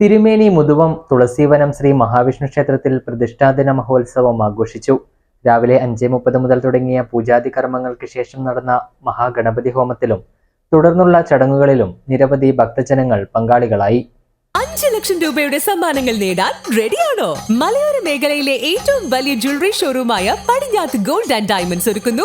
തിരുമേനി മുതുവം തുളസീവനം ശ്രീ മഹാവിഷ്ണു ക്ഷേത്രത്തിൽ പ്രതിഷ്ഠാദിന മഹോത്സവം ആഘോഷിച്ചു. രാവിലെ അഞ്ച് മുപ്പത് മുതൽ തുടങ്ങിയ പൂജാതി കർമ്മങ്ങൾക്ക് ശേഷം നടന്ന മഹാഗണപതി ഹോമത്തിലും തുടർന്നുള്ള ചടങ്ങുകളിലും നിരവധി ഭക്തജനങ്ങൾ പങ്കാളികളായി. അഞ്ച് ലക്ഷം രൂപയുടെ സമ്മാനങ്ങൾ നേടാൻ റെഡിയാണോ? മലയോര മേഖലയിലെ ഏറ്റവും വലിയ ജ്വല്ലറി ഷോറൂമായ പടിഞ്ഞാത്ത് ഗോൾഡ് ആൻഡ് ഡയമണ്ട്സ് ഒരുക്കുന്നു.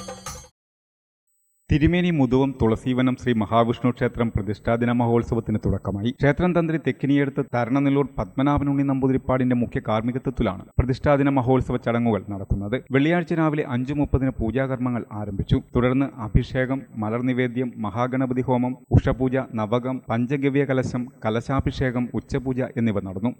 തിരുമേനി മുതുവം തുളസീവനം ശ്രീ മഹാവിഷ്ണു ക്ഷേത്രം പ്രതിഷ്ഠാദിന മഹോത്സവത്തിന് തുടക്കമായി. ക്ഷേത്രം തന്ത്രി തെക്കിനിയെടുത്ത് തരണനെല്ലൂർ പത്മനാഭനുണ്ണി നമ്പൂതിരിപ്പാടിന്റെ മുഖ്യ കാർമ്മികത്വത്തിലാണ് പ്രതിഷ്ഠാദിന മഹോത്സവ ചടങ്ങുകൾ നടക്കുന്നത്. വെള്ളിയാഴ്ച രാവിലെ അഞ്ചു മുപ്പതിന് പൂജാകർമ്മങ്ങൾ ആരംഭിച്ചു. തുടർന്ന് അഭിഷേകം മലർനിവേദ്യം മഹാഗണപതി ഹോമം ഉഷപൂജ നവകം പഞ്ചഗവ്യ കലശം കലശാഭിഷേകം ഉച്ചപൂജ എന്നിവ നടന്നു.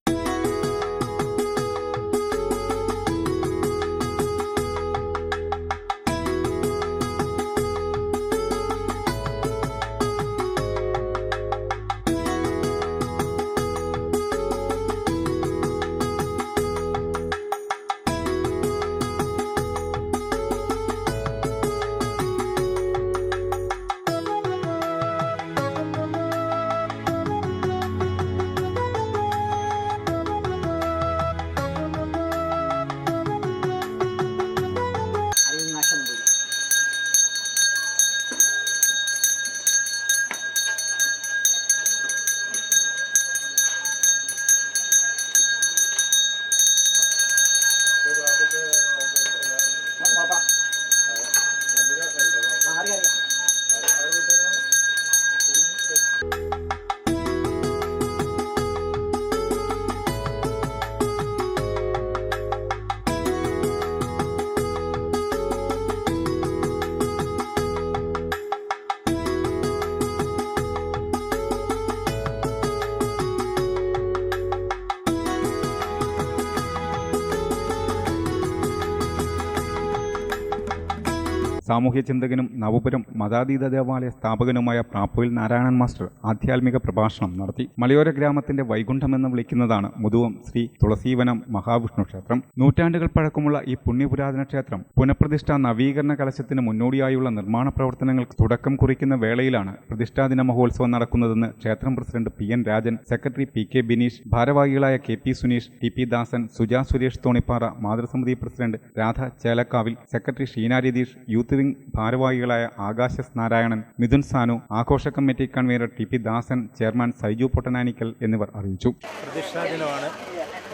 സാമൂഹ്യ ചിന്തകനും നവപുരം മതാതീത ദേവാലയ സ്ഥാപകനുമായ പ്രാപ്പുവിൽ നാരായണൻ മാസ്റ്റർ ആധ്യാത്മിക പ്രഭാഷണം നടത്തി. മലയോര ഗ്രാമത്തിന്റെ വൈകുണ്ഠമെന്ന് വിളിക്കുന്നതാണ് മുതുവം ശ്രീ തുളസീവനം മഹാവിഷ്ണു ക്ഷേത്രം. നൂറ്റാണ്ടുകൾ പഴക്കമുള്ള ഈ പുണ്യപുരാതന ക്ഷേത്രം പുനഃപ്രതിഷ്ഠാ നവീകരണ കലശത്തിന് മുന്നോടിയായുള്ള നിർമ്മാണ പ്രവർത്തനങ്ങൾക്ക് തുടക്കം കുറിക്കുന്ന വേളയിലാണ് പ്രതിഷ്ഠാദിന മഹോത്സവം നടക്കുന്നതെന്ന് ക്ഷേത്രം president P N Rajan secretary P K Bineesh ഭാരവാഹികളായ K P Suneesh T P Dasan Suja Suresh Thonippara മാതൃസമിതി president Radha Chelakkavil secretary Sheena Ratheesh youth wing ഭാരവാഹികളായ ആകാശസ് നാരായണൻ മിഥുൻ സാനു ആഘോഷ committee convener T P Dasan chairman Saiju Pottananickal എന്നിവർ അറിയിച്ചു. പ്രതിഷ്ഠാ ദിനമാണ്.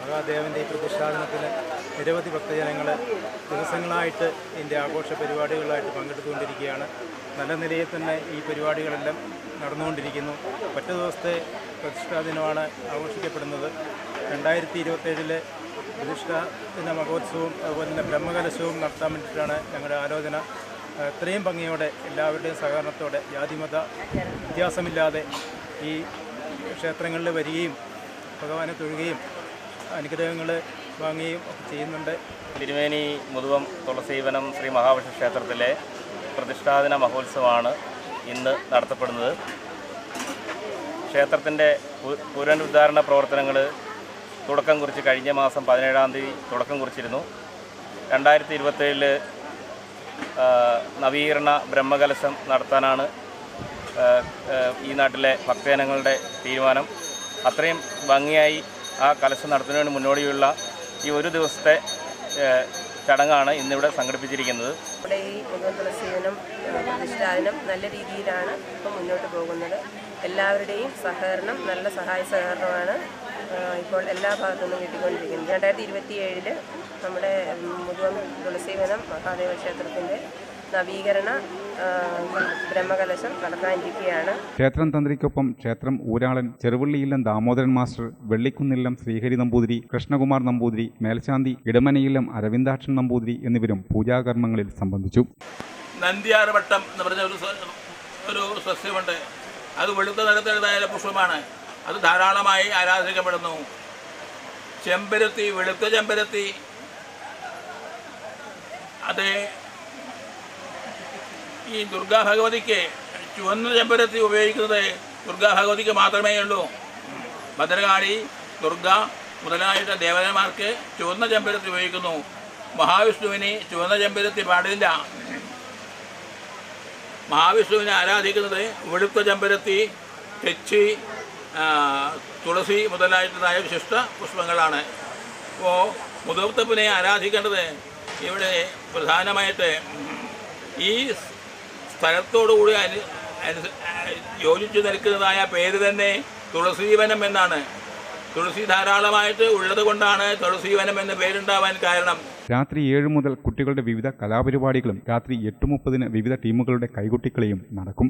മഹാദേവന്റെ ഈ പ്രതിഷ്ഠാ ദിനത്തിന് നിരവധി ഭക്തജനങ്ങൾ ദിവസങ്ങളായിട്ട് ഇതിന്റെ ആഘോഷ പരിപാടികളായിട്ട് പങ്കെടുത്തുകൊണ്ടിരിക്കുകയാണ്. നല്ല നിലയിൽ തന്നെ ഈ പരിപാടികളെല്ലാം നടന്നുകൊണ്ടിരിക്കുന്നു. ഒറ്റ ദിവസത്തെ പ്രതിഷ്ഠാ ദിനമാണ് ആഘോഷിക്കപ്പെടുന്നത്. രണ്ടായിരത്തി ഇരുപത്തേഴിലെ പ്രതിഷ്ഠാ ദിന മഹോത്സവവും അതുപോലെ തന്നെ ബ്രഹ്മകലശവും നടത്താൻ വേണ്ടിയിട്ടാണ് ഞങ്ങളുടെ ആലോചന. ഇത്രയും ഭംഗിയോടെ എല്ലാവരുടെയും സഹകരണത്തോടെ ജാതിമത വ്യത്യാസമില്ലാതെ ഈ ക്ഷേത്രങ്ങളിൽ വരികയും ഭഗവാനെ തൊഴുകയും അനുഗ്രഹങ്ങൾ വാങ്ങുകയും ഒക്കെ ചെയ്യുന്നുണ്ട്. തിരുമേനി മുതുവം തുളസീവനം ശ്രീ മഹാവിഷ്ണു ക്ഷേത്രത്തിലെ പ്രതിഷ്ഠാദിന മഹോത്സവമാണ് ഇന്ന് നടത്തപ്പെടുന്നത്. ക്ഷേത്രത്തിന്റെ പുനരുദ്ധാരണ പ്രവർത്തനങ്ങൾ തുടക്കം കുറിച്ച് കഴിഞ്ഞ മാസം പതിനേഴാം തീയതി തുടക്കം കുറിച്ചിരുന്നു. രണ്ടായിരത്തി ഇരുപത്തേഴിൽ നവീകരണ ബ്രഹ്മകലശം നടത്താനാണ് ഈ നാട്ടിലെ ഭക്തജനങ്ങളുടെ തീരുമാനം. അത്രയും ഭംഗിയായി ആ കലശം നടത്തുന്നതിന് മുന്നോടിയുള്ള ഈ ഒരു ദിവസത്തെ ചടങ്ങാണ് ഇന്നിവിടെ സംഘടിപ്പിച്ചിരിക്കുന്നത്. ഇവിടെ ഈ മുഖം തുളസീവനം പ്രതിഷ്ഠാനം നല്ല രീതിയിലാണ് ഇപ്പം മുന്നോട്ട് പോകുന്നത്. എല്ലാവരുടെയും സഹകരണം നല്ല സഹായ സഹകരണമാണ്. ഇപ്പോൾ എല്ലാ ഭാഗത്തുനിന്നും കിട്ടിക്കൊണ്ടിരിക്കുന്നത് രണ്ടായിരത്തി ഇരുപത്തി ഏഴിൽ നമ്മുടെ മുഴുവൻ തുളസീവനം മഹാദേവ ക്ഷേത്രത്തിന്റെ നവീകരണ ബ്രഹ്മകലശം നടക്കാനിരിക്കുകയാണ് ക്ഷേത്രം തന്ത്രിക്കൊപ്പം ക്ഷേത്രം ഊരാളൻ ചെറുവള്ളിയില്ലം ദാമോദരൻ മാസ്റ്റർ വെള്ളിക്കുന്നില്ലം ശ്രീഹരി നമ്പൂതിരി കൃഷ്ണകുമാർ നമ്പൂതിരി മേൽശാന്തി ഇടമനയില്ലം അരവിന്ദാക്ഷൻ നമ്പൂതിരി എന്നിവരും പൂജാകർമ്മങ്ങളിൽ സംബന്ധിച്ചു. നന്ദിയാർവട്ടം എന്ന് പറഞ്ഞ ഒരു ഒരു സസ്യമുണ്ട്. അത് വെളുത്ത നിറത്തിലുള്ളതായ പുഷ്പമാണ്. അത് ധാരാളമായി ആരാധിക്കപ്പെടുന്നു ചെമ്പരത്തി വെളുത്ത ചെമ്പരത്തി. അത് ഈ ദുർഗാ ഭഗവതിക്ക് ചുവന്ന ചെമ്പരത്തി ഉപയോഗിക്കുന്നത് ദുർഗാ ഭഗവതിക്ക് മാത്രമേ ഉള്ളൂ. ഭദ്രകാളി ദുർഗ മുതലായിട്ട് ദേവതന്മാർക്ക് ചുവന്ന ചെമ്പരത്തി ഉപയോഗിക്കുന്നു. മഹാവിഷ്ണുവിന് ചുവന്ന ചെമ്പരത്തി പാടില്ല. മഹാവിഷ്ണുവിനെ ആരാധിക്കുന്നത് വെളുത്ത ചെമ്പരത്തി തെച്ചി തുളസി മുതലായിട്ടുള്ളതായ വിശിഷ്ട പുഷ്പങ്ങളാണ്. അപ്പോൾ മുതൂർത്തപ്പനെ ആരാധിക്കേണ്ടത്? ഇവിടെ പ്രധാനമായിട്ട് ഈ സ്ഥലത്തോടുകൂടി അനു യോജിച്ചു നിൽക്കുന്നതായ പേര് തന്നെ തുളസീവനം എന്നാണ്. തുളസി ധാരാളമായിട്ട് ഉള്ളത് കൊണ്ടാണ് തുളസീവനം എന്ന പേരുണ്ടാവാൻ കാരണം. രാത്രി ഏഴ് മുതൽ കുട്ടികളുടെ വിവിധ കലാപരിപാടികളും രാത്രി എട്ട് മുപ്പതിന് വിവിധ ടീമുകളുടെ കൈകൊട്ടിക്കളിയും നടക്കും.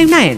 nine